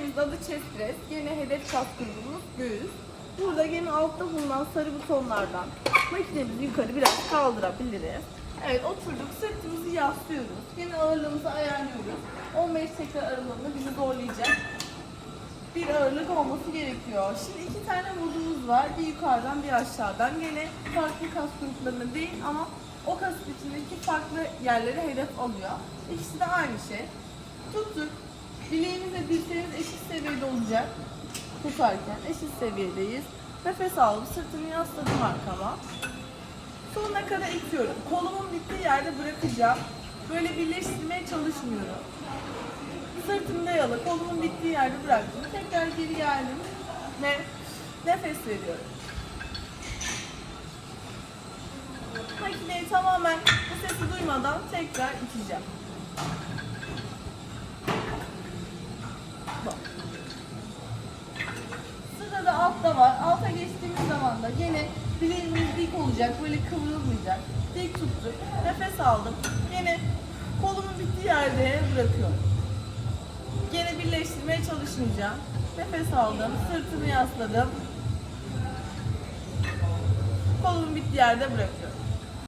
Makinemizin adı chest press. Yine hedef kas grubumuz göğüs. Burada yine altta bulunan sarı butonlardan makinemizi yukarı biraz kaldırabiliriz. Evet oturduk sırtımızı yaslıyoruz. Yine ağırlığımızı ayarlıyoruz. 15 tekrar aralığında bizi zorlayacak bir ağırlık olması gerekiyor. Şimdi iki tane vurduğumuz var. Bir yukarıdan bir aşağıdan. Gene farklı kas gruplarında değil ama o kas içindeki farklı yerlere hedef alıyor. İkisi de aynı şey. Tuttuk. Bileğimizle dirseğimiz eşit seviyede olacak. Tutarken eşit seviyedeyiz. Nefes aldım. Sırtımı yasladım arkama. Sonuna kadar itiyorum. Kolumun bittiği yerde bırakacağım. Böyle birleştirmeye çalışmıyorum. Sırtım dayalı, kolumun bittiği yerde bıraktım. Tekrar geri geldim ve nefes veriyorum. Makineyi tamamen bu sesi duymadan tekrar iteceğim. Sırada altta var. Alta geçtiğimiz zaman da gene bileğimiz dik olacak. Böyle kıvrılmayacak. Dik tuttuk. Nefes aldım. Yine kolumun bittiği yerde bırakıyorum. Gene birleştirmeye çalışmayacağım. Nefes aldım. Sırtımı yasladım. Kolumun bittiği yerde bırakıyorum.